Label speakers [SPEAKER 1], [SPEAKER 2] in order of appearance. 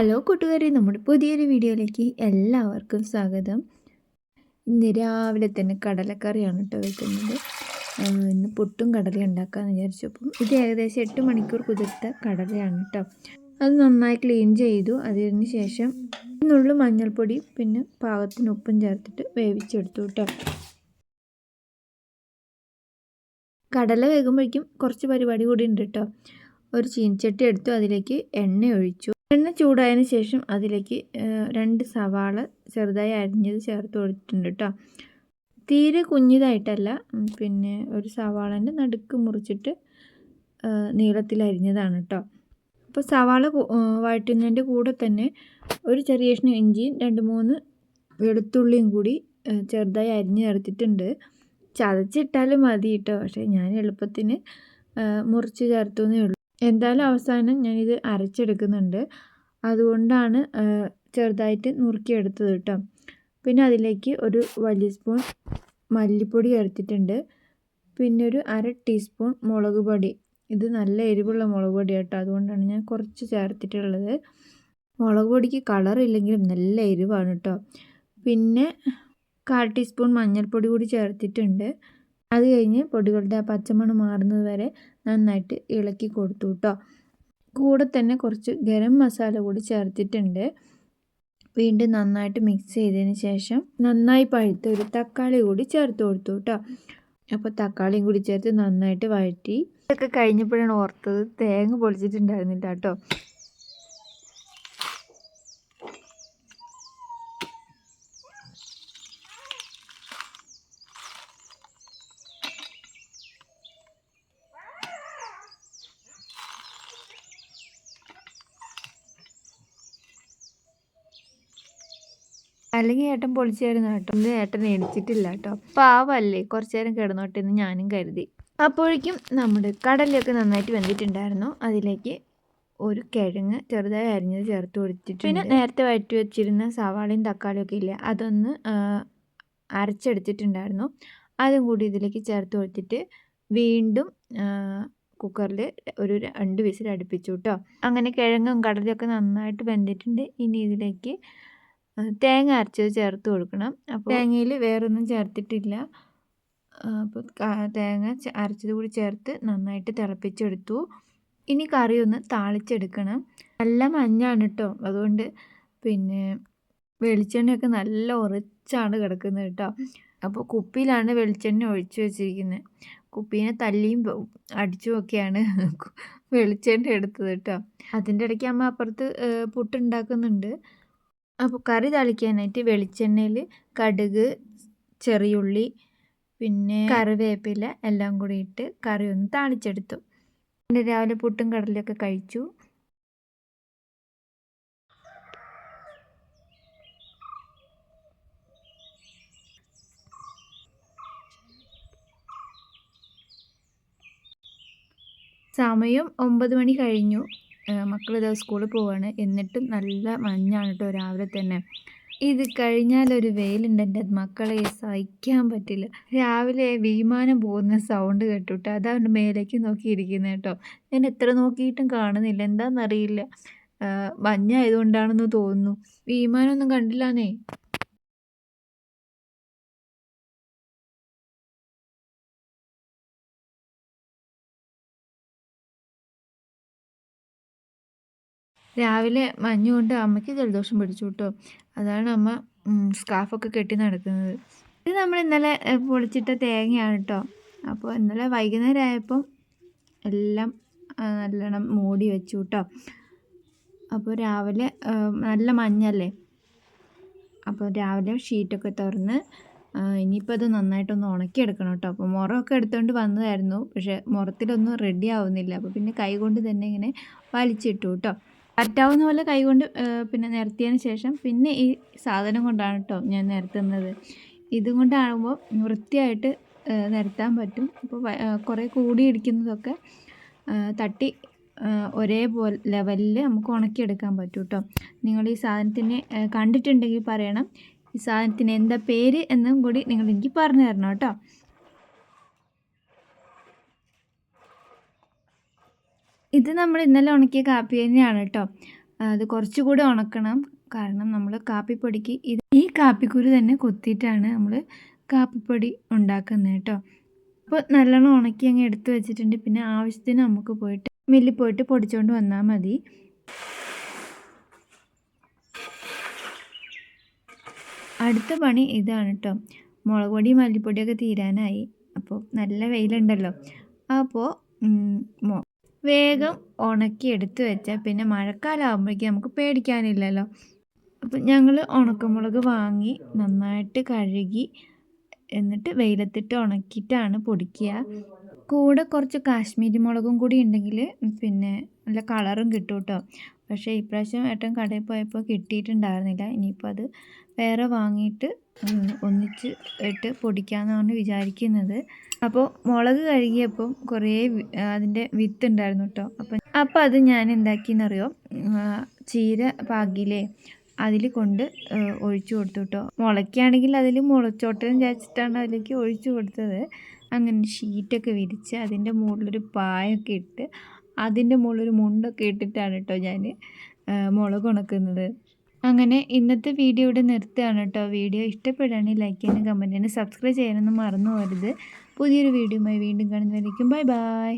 [SPEAKER 1] hello കൂട്ടുകാരെ നമ്മുടെ പുതിയൊരു വീഡിയോയിലേക്ക് എല്ലാവർക്കും സ്വാഗതം ഇന്ന് രാവിലെ തന്നെ കടലക്കറിയാണ് കേട്ടോ വെക്കുന്നത് ഇന്ന് പുട്ടും കടലയും ഉണ്ടാക്കാമെന്ന് അപ്പം ഇത് ഏകദേശം എട്ട് മണിക്കൂർ കുതിർത്ത കടലയാണ് കേട്ടോ അത് നന്നായി ക്ലീൻ ചെയ്തു അതിന് ശേഷം ഇന്നുള്ള മഞ്ഞൾപ്പൊടി പിന്നെ പാകത്തിന് ഉപ്പും ചേർത്തിട്ട് വേവിച്ചെടുത്തു കേട്ടോ കടല വേകുമ്പോഴേക്കും കുറച്ച് പരിപാടി കൂടി ഉണ്ട് കേട്ടോ ഒരു ചീനച്ചട്ടി എടുത്തു അതിലേക്ക് എണ്ണ ഒഴിച്ചു എണ്ണ ചൂടായതിന് ശേഷം അതിലേക്ക് രണ്ട് സവാള ചെറുതായി അരിഞ്ഞത് ചേർത്ത് കൊടുത്തിട്ടുണ്ട് കേട്ടോ തീരെ കുഞ്ഞിതായിട്ടല്ല പിന്നെ ഒരു സവാളൻ്റെ നടുക്ക് മുറിച്ചിട്ട് നീളത്തിൽ അരിഞ്ഞതാണ് കേട്ടോ അപ്പോൾ സവാള വഴറ്റുന്നതിൻ്റെ കൂടെ തന്നെ ഒരു ചെറിയ കഷ്ണം ഇഞ്ചിയും രണ്ട് മൂന്ന് വെളുത്തുള്ളിയും കൂടി ചെറുതായി അരിഞ്ഞ് ചേർത്തിട്ടുണ്ട് ചതച്ചിട്ടാലും മതി കേട്ടോ പക്ഷേ ഞാൻ എളുപ്പത്തിന് മുറിച്ച് ചേർത്തു എന്നേ ഉള്ളൂ എന്തായാലും അവസാനം ഞാനിത് അരച്ചെടുക്കുന്നുണ്ട് അതുകൊണ്ടാണ് ചെറുതായിട്ട് നുറുക്കിയെടുത്തത് കേട്ടോ പിന്നെ അതിലേക്ക് ഒരു വലിയ സ്പൂൺ മല്ലിപ്പൊടി ചേർത്തിട്ടുണ്ട് പിന്നെ ഒരു അര ടീസ്പൂൺ മുളക് പൊടി ഇത് നല്ല എരിവുള്ള മുളക് പൊടി കേട്ടോ അതുകൊണ്ടാണ് ഞാൻ കുറച്ച് ചേർത്തിട്ടുള്ളത് മുളക് പൊടിക്ക് കളറില്ലെങ്കിലും നല്ല എരിവാണ് കേട്ടോ പിന്നെ കാൽ ടീസ്പൂൺ മഞ്ഞൾപ്പൊടി കൂടി ചേർത്തിട്ടുണ്ട് അത് കഴിഞ്ഞ് പൊടികളുടെ ആ പച്ചമണം മാറുന്നത് വരെ നന്നായിട്ട് ഇളക്കി കൊടുത്തു കേട്ടോ കൂടെ തന്നെ കുറച്ച് ഗരം മസാല കൂടി ചേർത്തിട്ടുണ്ട് വീണ്ടും നന്നായിട്ട് മിക്സ് ചെയ്തതിന് ശേഷം നന്നായി പഴുത്ത ഒരു തക്കാളി കൂടി ചേർത്ത് കൊടുത്തു കേട്ടോ അപ്പോൾ തക്കാളിയും കൂടി ചേർത്ത് നന്നായിട്ട് വഴറ്റി ഇതൊക്കെ കഴിഞ്ഞപ്പോഴാണ് ഓർത്തത് തേങ്ങ പൊളിച്ചിട്ടുണ്ടായിരുന്നില്ല കേട്ടോ അല്ലെങ്കിൽ ഏട്ടൻ പൊളിച്ചായിരുന്നു കേട്ടോ ഇന്ന് ഏട്ടൻ എണിച്ചിട്ടില്ല കേട്ടോ പാവല്ലേ കുറച്ചു നേരം കിടന്നോട്ടെ എന്ന് ഞാനും കരുതി അപ്പോഴേക്കും നമ്മുടെ കടലിലൊക്കെ നന്നായിട്ട് വെന്തിട്ടുണ്ടായിരുന്നു അതിലേക്ക് ഒരു കിഴങ്ങ് ചെറുതായി അരിഞ്ഞത് ചേർത്ത് കൊടുത്തിട്ട് പിന്നെ നേരത്തെ വഴറ്റി വെച്ചിരുന്ന സവാളയും തക്കാളിയും ഒക്കെ ഇല്ലേ അതൊന്ന് അരച്ചെടുത്തിട്ടുണ്ടായിരുന്നു അതും കൂടി ഇതിലേക്ക് ചേർത്ത് കൊടുത്തിട്ട് വീണ്ടും കുക്കറിൽ ഒരു രണ്ട് വിസിൽ അടുപ്പിച്ചു കേട്ടോ അങ്ങനെ കിഴങ്ങും കടലൊക്കെ നന്നായിട്ട് വെന്തിട്ടുണ്ട് ഇനി ഇതിലേക്ക് തേങ്ങ അരച്ചത് ചേർത്ത് കൊടുക്കണം അപ്പോൾ തേങ്ങയിൽ വേറൊന്നും ചേർത്തിട്ടില്ല അപ്പോൾ തേങ്ങ അരച്ചത് കൂടി ചേർത്ത് നന്നായിട്ട് തിളപ്പിച്ചെടുത്തു ഇനി കറി ഒന്ന് താളിച്ചെടുക്കണം നല്ല മഞ്ഞാണ് കേട്ടോ അതുകൊണ്ട് പിന്നെ വെളിച്ചെണ്ണയൊക്കെ നല്ല ഉറച്ചാണ് കിടക്കുന്നത് കേട്ടോ അപ്പോൾ കുപ്പിയിലാണ് വെളിച്ചെണ്ണ ഒഴിച്ചു വെച്ചിരിക്കുന്നത് കുപ്പീനെ തല്ലിയും അടിച്ചും ഒക്കെയാണ് വെളിച്ചെണ്ണ എടുത്തത് കേട്ടോ അതിൻ്റെ ഇടയ്ക്ക് അമ്മ അപ്പുറത്ത് പുട്ടുണ്ടാക്കുന്നുണ്ട് അപ്പോൾ കറി തളിക്കാനായിട്ട് വെളിച്ചെണ്ണയിൽ കടുക് ചെറിയുള്ളി പിന്നെ കറിവേപ്പില എല്ലാം കൂടി ഇട്ട് കറി ഒന്ന് താളിച്ചെടുത്തു പിന്നെ രാവിലെ പുട്ടും കടലൊക്കെ കഴിച്ചു സമയം ഒമ്പത് മണി കഴിഞ്ഞു മക്കളിതാ സ്കൂളിൽ പോവാണ് എന്നിട്ടും നല്ല മഞ്ഞാണ് കേട്ടോ രാവിലെ തന്നെ ഇത് കഴിഞ്ഞാലൊരു വെയിലുണ്ട് എൻ്റെ മക്കളെ സഹിക്കാൻ പറ്റില്ല രാവിലെ വിമാനം പോകുന്ന സൗണ്ട് കേട്ടിട്ട് അതാണ് മേലേക്ക് നോക്കിയിരിക്കുന്നത് കേട്ടോ ഞാൻ എത്ര നോക്കിയിട്ടും കാണുന്നില്ല എന്താണെന്നറിയില്ല മഞ്ഞായതുകൊണ്ടാണെന്ന് തോന്നുന്നു വിമാനമൊന്നും കണ്ടില്ലാന്നേ രാവിലെ മഞ്ഞ് കൊണ്ട് അമ്മയ്ക്ക് ജലദോഷം പിടിച്ചു കിട്ടും അതാണ് അമ്മ സ്കാഫൊക്കെ കെട്ടി നടക്കുന്നത് ഇത് നമ്മൾ ഇന്നലെ പൊളിച്ചിട്ട തേങ്ങയാണ് കേട്ടോ അപ്പോൾ ഇന്നലെ വൈകുന്നേരം ആയപ്പോൾ എല്ലാം നല്ലോണം മൂടി വെച്ചു കേട്ടോ അപ്പോൾ രാവിലെ നല്ല മഞ്ഞല്ലേ അപ്പോൾ രാവിലെ ഷീറ്റൊക്കെ തുറന്ന് ഇനിയിപ്പോൾ അത് നന്നായിട്ടൊന്ന് ഉണക്കിയെടുക്കണം കേട്ടോ അപ്പോൾ മുറമൊക്കെ എടുത്തുകൊണ്ട് വന്നതായിരുന്നു പക്ഷേ മുറത്തിലൊന്നും റെഡി ആവുന്നില്ല അപ്പോൾ പിന്നെ കൈ കൊണ്ട് തന്നെ ഇങ്ങനെ വലിച്ചിട്ടു കേട്ടോ പറ്റാവുന്ന പോലെ കൈകൊണ്ട് പിന്നെ നിരത്തിയതിന് ശേഷം പിന്നെ ഈ സാധനം കൊണ്ടാണ് കേട്ടോ ഞാൻ നിരത്തുന്നത് ഇതും കൊണ്ടാകുമ്പോൾ വൃത്തിയായിട്ട് നിരത്താൻ പറ്റും അപ്പോൾ കുറേ കൂടി ഇടിക്കുന്നതൊക്കെ തട്ടി ഒരേപോലെ ലെവലിൽ നമുക്ക് ഉണക്കിയെടുക്കാൻ പറ്റും കേട്ടോ നിങ്ങൾ ഈ സാധനത്തിനെ കണ്ടിട്ടുണ്ടെങ്കിൽ പറയണം ഈ സാധനത്തിന് എന്താ പേര് എന്നും കൂടി നിങ്ങൾ എനിക്ക് പറഞ്ഞു തരണം കേട്ടോ ഇത് നമ്മൾ ഇന്നലെ ഉണക്കിയ കാപ്പി തന്നെയാണ് കേട്ടോ അത് കുറച്ചുകൂടി ഉണക്കണം കാരണം നമ്മൾ കാപ്പിപ്പൊടിക്ക് ഇത് ഈ കാപ്പിക്കുരു തന്നെ കൊത്തിയിട്ടാണ് നമ്മൾ കാപ്പിപ്പൊടി ഉണ്ടാക്കുന്നത് കേട്ടോ അപ്പോൾ നല്ലോണം ഉണക്കി അങ്ങ് എടുത്ത് വെച്ചിട്ടുണ്ട് പിന്നെ ആവശ്യത്തിന് നമുക്ക് പോയിട്ട് മില്ലിൽ പോയിട്ട് പൊടിച്ചുകൊണ്ട് വന്നാൽ മതി അടുത്ത പണി ഇതാണ് കേട്ടോ മുളക് പൊടി മല്ലിപ്പൊടിയൊക്കെ തീരാനായി അപ്പോൾ നല്ല വെയിലുണ്ടല്ലോ അപ്പോൾ വേഗം ഉണക്കി എടുത്തു വെച്ചാൽ പിന്നെ മഴക്കാലം ആകുമ്പോഴേക്കും നമുക്ക് പേടിക്കാനില്ലല്ലോ അപ്പം ഞങ്ങൾ ഉണക്കമുളക് വാങ്ങി നന്നായിട്ട് കഴുകി എന്നിട്ട് വെയിലത്തിട്ട് ഉണക്കിയിട്ടാണ് പൊടിക്കുക കൂടെ കുറച്ച് കാശ്മീരി മുളകും കൂടി ഉണ്ടെങ്കിൽ പിന്നെ നല്ല കളറും കിട്ടും കേട്ടോ പക്ഷേ ഇപ്രാവശ്യം ഏട്ടൻ കടയിൽ പോയപ്പോൾ കിട്ടിയിട്ടുണ്ടായിരുന്നില്ല ഇനിയിപ്പോൾ അത് വേറെ വാങ്ങിയിട്ട് ഒന്നിച്ച് ഇട്ട് പൊടിക്കാമെന്ന് പറഞ്ഞ് വിചാരിക്കുന്നത് അപ്പോൾ മുളക് കഴുകിയപ്പം കുറേ അതിൻ്റെ വിത്ത് ഉണ്ടായിരുന്നു കേട്ടോ അപ്പം അപ്പോൾ അത് ഞാൻ എന്താക്കിയെന്നറിയോ ചീര പാകിലേ അതിൽ കൊണ്ട് ഒഴിച്ചു കൊടുത്തു കേട്ടോ മുളയ്ക്കാണെങ്കിൽ അതിൽ മുളച്ചോട്ടം വിചാരിച്ചിട്ടാണ് അതിലേക്ക് ഒഴിച്ചു കൊടുത്തത് അങ്ങനെ ഷീറ്റൊക്കെ വിരിച്ച് അതിൻ്റെ മുകളിലൊരു പായൊക്കെ ഇട്ട് അതിൻ്റെ മുകളിലൊരു മുണ്ടൊക്കെ ഇട്ടിട്ടാണ് കേട്ടോ ഞാൻ മുളക് ഉണക്കുന്നത് അങ്ങനെ ഇന്നത്തെ വീഡിയോ ഇവിടെ നിർത്തുകയാണ് കേട്ടോ വീഡിയോ ഇഷ്ടപ്പെടുകയാണെങ്കിൽ ലൈക്ക് ചെയ്യാനും കമൻറ്റ് ചെയ്യാനും സബ്സ്ക്രൈബ് ചെയ്യാനൊന്നും മറന്നു പോരുത് പുതിയൊരു വീഡിയോയുമായി വീണ്ടും കാണുന്നതായിരിക്കും ബൈ ബൈ